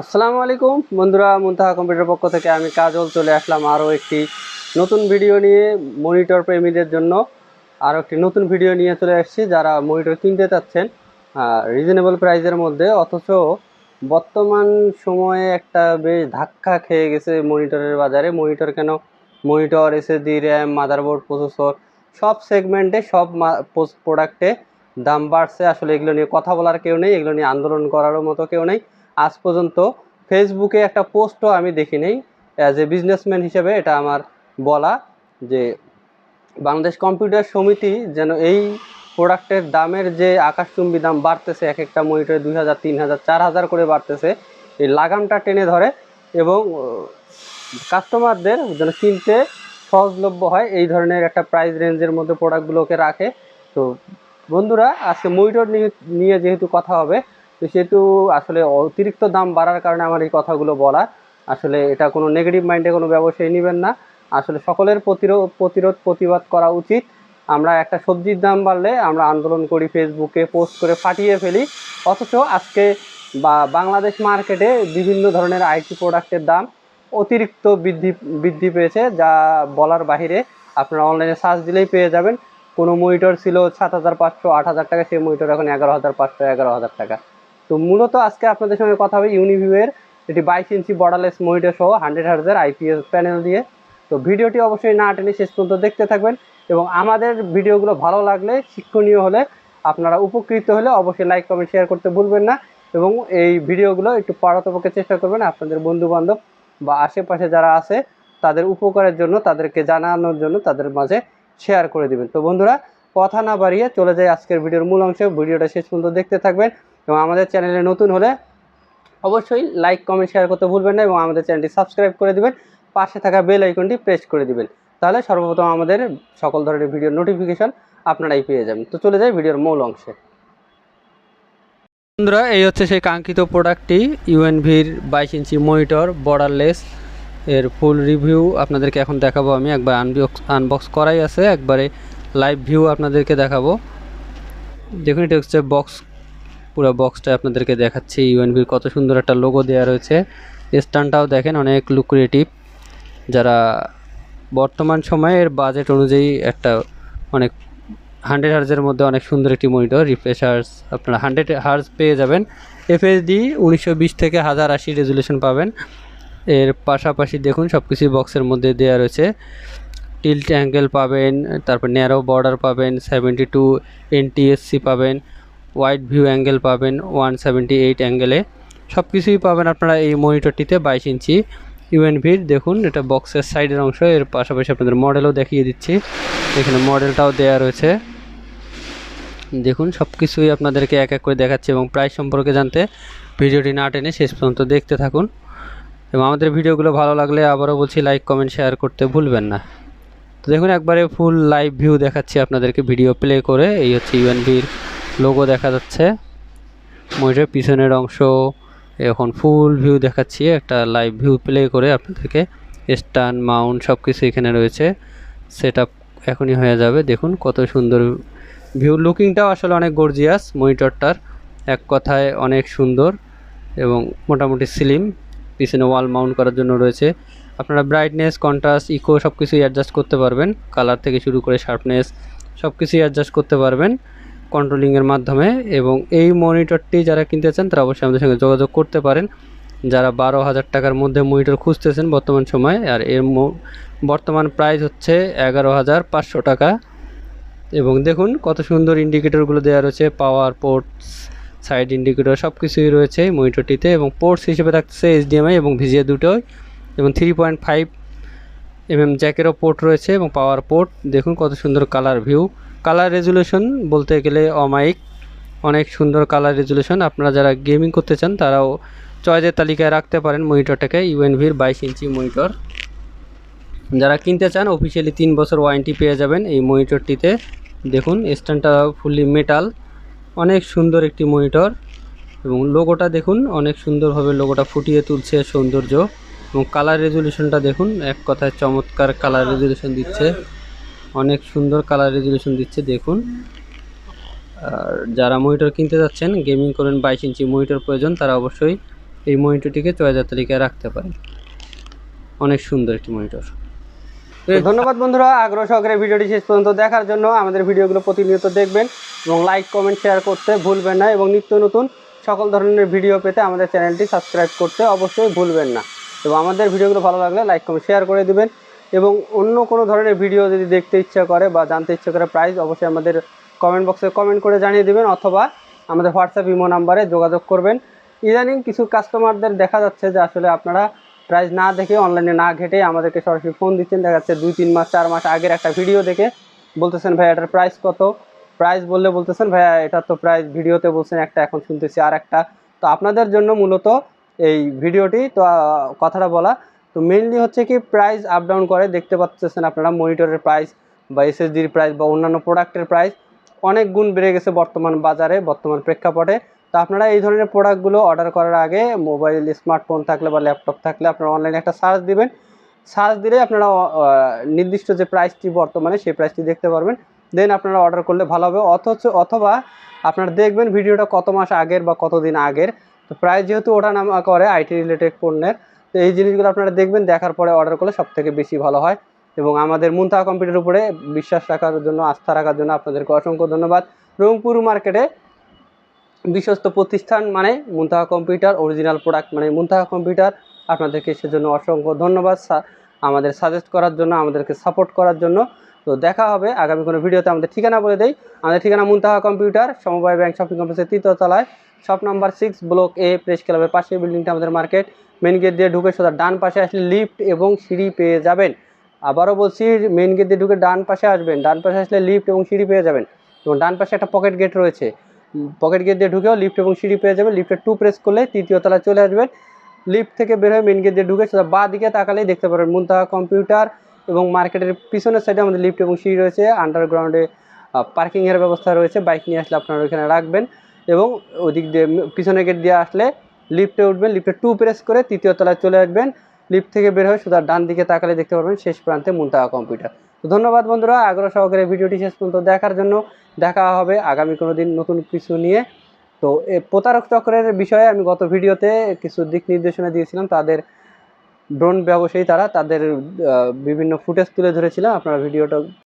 আসসালামু আলাইকুম। বন্ধুরা, মুন্তাহা কম্পিউটার পক্ষ থেকে আমি কাজল চলে আসলাম আরও একটি নতুন ভিডিও নিয়ে মনিটর প্রেমীদের জন্য। আরও একটি নতুন ভিডিও নিয়ে চলে আসছি যারা মনিটর কিনতে চাচ্ছেন রিজনেবল প্রাইজের মধ্যে। অথচ বর্তমান সময়ে একটা বেশ ধাক্কা খেয়ে গেছে মনিটরের বাজারে। মনিটর কেন? Monitor SSD RAM motherboard processor সব সেগমেন্টে সব প্রোডাক্টে দাম বাড়ছে। আসলে এগুলো নিয়ে কথা বলার কেউ নেই, এগুলো নিয়ে আন্দোলন করারও মতো কেউ নেই। আজ পর্যন্ত ফেসবুকে একটা পোস্টও আমি দেখি নেই অ্যাজ এ বিজনেসম্যান হিসেবে এটা আমার বলা যে বাংলাদেশ কম্পিউটার সমিতি যেন এই প্রোডাক্টের দামের যে আকাশচুম্বী দাম বাড়তেছে এক একটা মনিটরে দুই হাজার, তিন হাজার, চার হাজার করে বাড়তেছে, এই লাগামটা টেনে ধরে এবং কাস্টমারদের যেন কিনতে সহজলভ্য হয়, এই ধরনের একটা প্রাইস রেঞ্জের মধ্যে প্রোডাক্টগুলোকে রাখে। তো বন্ধুরা, আজকে মনিটর নিয়ে যেহেতু কথা হবে তো সেহেতু আসলে অতিরিক্ত দাম বাড়ার কারণে আমার এই কথাগুলো বলা আসলে এটা কোনো নেগেটিভ মাইন্ডে কোনো ব্যবসায়ী নেবেন না। আসলে সকলের প্রতিরোধ প্রতিরোধ, প্রতিবাদ করা উচিত। আমরা একটা সবজির দাম বাড়লে আমরা আন্দোলন করি, ফেসবুকে পোস্ট করে ফাটিয়ে ফেলি। অথচ আজকে বা বাংলাদেশ মার্কেটে বিভিন্ন ধরনের আইটি প্রোডাক্টের দাম অতিরিক্ত বৃদ্ধি বৃদ্ধি পেয়েছে, যা বলার বাহিরে আপনারা অনলাইনে সার্চ দিলেই পেয়ে যাবেন। কোনো মনিটর ছিল সাত হাজার পাঁচশো, আট হাজার টাকা, সেই মনিটর এখন এগারো হাজার পাঁচশো, এগারো হাজার টাকা। তো মূলত আজকে আপনাদের সঙ্গে কথা হবে ইউনিভিউয়ের এটি বাইশ ইঞ্চি বর্ডারলেস মনিটর সহ হান্ড্রেড হার্জের আইপিএস প্যানেল দিয়ে। তো ভিডিওটি অবশ্যই না টেনে শেষ পর্যন্ত দেখতে থাকবেন এবং আমাদের ভিডিওগুলো ভালো লাগলে শিক্ষণীয় হলে আপনারা উপকৃত হলে অবশ্যই লাইক কমেন্ট শেয়ার করতে ভুলবেন না এবং এই ভিডিওগুলো একটু পারতপক্ষে চেষ্টা করবেন আপনাদের বন্ধু বান্ধব বা আশেপাশে যারা আছে তাদের উপকারের জন্য, তাদেরকে জানানোর জন্য, তাদের মাঝে শেয়ার করে দিবেন। তো বন্ধুরা, কথা না বাড়িয়ে চলে যায় আজকের ভিডিওর মূল অংশে। ভিডিওটা শেষ পর্যন্ত দেখতে থাকবেন। এবং আমাদের চ্যানেলে নতুন হলে অবশ্যই লাইক কমেন্ট শেয়ার করতে ভুলবেন না এবং আমাদের চ্যানেলটি সাবস্ক্রাইব করে দিবেন। পাশে থাকা বেল আইকনটি প্রেস করে দিবেন। তাহলে সর্বপ্রথম আমাদের সকল ধরনের ভিডিওর নোটিফিকেশন আপনারাই পেয়ে যাবেন। তো চলে যাই ভিডিওর মূল অংশে। বন্ধুরা, এই হচ্ছে সেই কাঙ্ক্ষিত প্রোডাক্টটি ইউএনভির বাইশ ইঞ্চি মনিটর বর্ডারলেস এর ফুল রিভিউ আপনাদেরকে এখন দেখাবো আমি। একবার আনবক্স আনবক্স করাই আছে, একবারে লাইভ ভিউ আপনাদেরকে দেখাবো। দেখুন, এটা হচ্ছে বক্স পুরো বক্সটা আপনাদেরকে দেখাচ্ছি। ইউএনবির কত সুন্দর একটা লোগো দেওয়া রয়েছে। স্ট্যান্ডটাও দেখেন, অনেক লুক্রিয়েটিভ যারা বর্তমান সময়ের বাজেট অনুযায়ী একটা অনেক হান্ড্রেড হার্জের মধ্যে অনেক সুন্দর একটি মনিটর রিফ্রেশ হার্স আপনারা হান্ড্রেড হার্জ পেয়ে যাবেন। এফএসডি উনিশশো বিশ থেকে হাজার আশি রেজুলেশন পাবেন। এর পাশাপাশি দেখুন সব কিছুই বক্সের মধ্যে দেওয়া রয়েছে। টিল্ট অ্যাঙ্গেল পাবেন, তারপর ন্যারো বর্ডার পাবেন সেভেন্টি টু এনটিএসসি পাবেন। ওয়াইড ভিউ অ্যাঙ্গেল পাবেন ওয়ান সেভেন্টি এইট অ্যাঙ্গেলে সব কিছুই পাবেন আপনারা এই মনিটরটিতে বাইশ ইঞ্চি ইউএনভির দেখুন, এটা বক্সের সাইডের অংশ, এর পাশাপাশি আপনাদের মডেলও দেখিয়ে দিচ্ছি। এখানে মডেলটাও দেওয়া রয়েছে। দেখুন সব কিছুই আপনাদেরকে এক এক করে দেখাচ্ছি এবং প্রাইস সম্পর্কে জানতে ভিডিওটি না টেনে শেষ পর্যন্ত দেখতে থাকুন। এবং আমাদের ভিডিওগুলো ভালো লাগলে আবারও বলছি লাইক কমেন্ট শেয়ার করতে ভুলবেন না। তো দেখুন, একবারে ফুল লাইভ ভিউ দেখাচ্ছি আপনাদেরকে ভিডিও প্লে করে। এই হচ্ছে ইউএনভির লোগো দেখা যাচ্ছে। মনিটরের পিছনের অংশ, এখন ফুল ভিউ দেখাচ্ছি, একটা লাইভ ভিউ প্লে করে আপনাদেরকে। স্ট্যান্ড মাউন্ট সব কিছু এখানে রয়েছে। সেট এখনই হয়ে যাবে। দেখুন কত সুন্দর ভিউ লুকিংটাও আসলে অনেক গর্জিয়াস মনিটরটার। এক কথায় অনেক সুন্দর এবং মোটামুটি স্লিম পিছনে ওয়াল মাউন্ট করার জন্য রয়েছে। আপনারা ব্রাইটনেস কন্ট্রাস্ট ইকো সব কিছুই অ্যাডজাস্ট করতে পারবেন। কালার থেকে শুরু করে শার্পনেস সব কিছুই অ্যাডজাস্ট করতে পারবেন। কন্ট্রোলিংয়ের মাধ্যমে এবং এই মনিটরটি যারা কিনতে চান তারা অবশ্যই আমাদের সঙ্গে যোগাযোগ করতে পারেন। যারা বারো হাজার টাকার মধ্যে মনিটর খুঁজতেছেন বর্তমান সময়, আর এর বর্তমান প্রাইস হচ্ছে এগারো হাজার পাঁচশো টাকা। এবং দেখুন কত সুন্দর ইন্ডিকেটরগুলো দেওয়া রয়েছে পাওয়ার পোর্টস সাইড ইন্ডিকেটর সব কিছুই রয়েছে মনিটরটিতে এবং পোর্টস হিসেবে থাকছে এইচডিএমআই এবং ভিজিএ দুটোই। এবং থ্রি পয়েন্ট ফাইভ এমএম জ্যাকেরও পোর্ট রয়েছে এবং পাওয়ার পোর্ট দেখুন কত সুন্দর কালার ভিউ কালার রেজুলেশন বলতে গেলে অমাইক অনেক সুন্দর কালার রেজুলেশন আপনারা যারা গেমিং করতে চান, তারাও চয়েসের তালিকায় রাখতে পারেন মনিটরটাকে ইউএনভির বাইশ ইঞ্চি মনিটর যারা কিনতে চান অফিসিয়ালি তিন বছর ওয়ারেন্টি পেয়ে যাবেন এই মনিটরটিতে দেখুন, স্ট্যান্ডটা ফুললি মেটাল অনেক সুন্দর একটি মনিটর এবং লোগোটা দেখুন, অনেক সুন্দরভাবে লোগোটা ফুটিয়ে তুলছে সৌন্দর্য। এবং কালার রেজুলেশনটা দেখুন, এক কথায় চমৎকার কালার রেজুলেশন দিচ্ছে। অনেক সুন্দর কালার রেজুলেশন দিচ্ছে, দেখুন। আর যারা মনিটর কিনতে যাচ্ছেন গেমিং করেন বাইশ ইঞ্চি মনিটর প্রয়োজন, তারা অবশ্যই এই মনিটরটিকে চয়েস তালিকায় রাখতে পারেন। অনেক সুন্দর একটি মনিটর ধন্যবাদ বন্ধুরা, আগ্রহ সহকারে ভিডিওটি শেষ পর্যন্ত দেখার জন্য। আমাদের ভিডিওগুলো প্রতিনিয়ত দেখবেন এবং লাইক কমেন্ট শেয়ার করতে ভুলবেন না এবং নিত্য নতুন সকল ধরনের ভিডিও পেতে আমাদের চ্যানেলটি সাবস্ক্রাইব করতে অবশ্যই ভুলবেন না। এবং আমাদের ভিডিওগুলো ভালো লাগলে লাইক কমেন্ট শেয়ার করে দিবেন। এবং অন্য কোনো ধরনের ভিডিও যদি দেখতে ইচ্ছা করে বা জানতে ইচ্ছা করে প্রাইস অবশ্যই আমাদের কমেন্ট বক্সে কমেন্ট করে জানিয়ে দেবেন অথবা আমাদের হোয়াটসঅ্যাপ ইমো নাম্বারে যোগাযোগ করবেন। ইদানিং কিছু কাস্টমারদের দেখা যাচ্ছে যে আসলে আপনারা প্রাইস না দেখে অনলাইনে না ঘেটে আমাদেরকে সরাসরি ফোন দিচ্ছেন। দেখা যাচ্ছে দুই, তিন মাস, চার মাস আগের একটা ভিডিও দেখে বলতেছেন, ভাই, এটার প্রাইস কত? প্রাইস বললে বলতেছেন, ভাইয়া, এটা তো প্রাইস ভিডিওতে বলছেন, একটা এখন শুনতেছি আর একটা তো আপনাদের জন্য মূলত এই ভিডিওটি তো কথাটা বলা। তো মেনলি হচ্ছে কি প্রাইস আপ ডাউন করে, দেখতে পাচ্ছেন আপনারা মনিটরের প্রাইস বা এসএসডির প্রাইস বা অন্যান্য প্রোডাক্টের প্রাইস অনেক গুণ বেড়ে গেছে বর্তমান বাজারে, বর্তমান প্রেক্ষাপটে। তো আপনারা এই ধরনের প্রোডাক্টগুলো অর্ডার করার আগে মোবাইল স্মার্টফোন থাকলে বা ল্যাপটপ থাকলে আপনারা অনলাইনে একটা সার্চ দিবেন। সার্চ দিলে আপনারা নির্দিষ্ট যে প্রাইসটি বর্তমানে সেই প্রাইসটি দেখতে পারবেন। দেন আপনারা অর্ডার করলে ভালো হবে। অথচ, অথবা আপনারা দেখবেন ভিডিওটা কত মাস আগের বা কতদিন আগের। তো প্রাইস যেহেতু ওঠানামা করে আইটি রিলেটেড পণ্যের তো এই জিনিসগুলো আপনারা দেখবেন, দেখার পরে অর্ডার করলে সব থেকে বেশি ভালো হয়। এবং আমাদের মুন্তাহা কম্পিউটার উপরে বিশ্বাস রাখার জন্য, আস্থা রাখার জন্য আপনাদেরকে অসংখ্য ধন্যবাদ। রংপুর মার্কেটে বিশ্বস্ত প্রতিষ্ঠান মানে মুন্তাহা কম্পিউটার অরিজিনাল প্রোডাক্ট মানে মুন্তাহা কম্পিউটার আপনাদেরকে সেজন্য অসংখ্য ধন্যবাদ আমাদের সাজেস্ট করার জন্য, আমাদেরকে সাপোর্ট করার জন্য। তো দেখা হবে, আগামী কোনো ভিডিওতে আমাদের ঠিকানা বলে দেই। আমাদের ঠিকানা মুন্তাহা কম্পিউটার সমবায় ব্যাংক শপিং কমপ্লেক্সের তৃতীয় তলায়। Shop number six block A press ক্লাবের পাশে বিল্ডিংটা আমাদের মার্কেট মেন গেট দিয়ে ঢুকে সোজা ডান পাশে আসলে লিফট এবং সিঁড়ি পেয়ে যাবেন। আবারও বলছি মেন গেট দিয়ে ঢুকে ডান পাশে আসবেন, ডান পাশে আসলে লিফট এবং সিঁড়ি পেয়ে যাবেন। এবং ডান পাশে একটা পকেট গেট রয়েছে। পকেট গেট দিয়ে ঢুকেও লিফট এবং সিঁড়ি পেয়ে যাবেন। লিফটে টু প্রেস করলে তৃতীয় তলায় চলে আসবেন। লিফট থেকে বের হয়ে মেন গেট দিয়ে ঢুকে সোজা বা দিকে তাকালেই দেখতে পারবেন মুন্তাহা কম্পিউটার এবং মার্কেটের পিছনের সাইডে আমাদের লিফট এবং সিঁড়ি রয়েছে। আন্ডারগ্রাউন্ডে পার্কিংয়ের ব্যবস্থা রয়েছে। বাইক নিয়ে আসলে আপনারা ওইখানে রাখবেন। এবং ওদিক দিয়ে পিছনের গেট দিয়ে আসলে লিফটে উঠবেন লিফটে টু প্রেস করে তৃতীয় তলায় চলে আসবেন। লিফট থেকে বের হয়ে সোজা ডান দিকে তাকালে দেখতে পারবেন শেষ প্রান্তে মুন্তাহা কম্পিউটার তো ধন্যবাদ বন্ধুরা, আগ্রহ সহকারে ভিডিওটি শেষ পর্যন্ত দেখার জন্য। দেখা হবে আগামী কোনো দিন নতুন কিছু নিয়ে। তো প্রতারক চক্রের বিষয়ে আমি গত ভিডিওতে কিছু দিক নির্দেশনা দিয়েছিলাম। তাদের ড্রোন ব্যবসায়ী তারা তাদের বিভিন্ন ফুটেজ তুলে ধরেছিলাম। আপনারা ভিডিওটা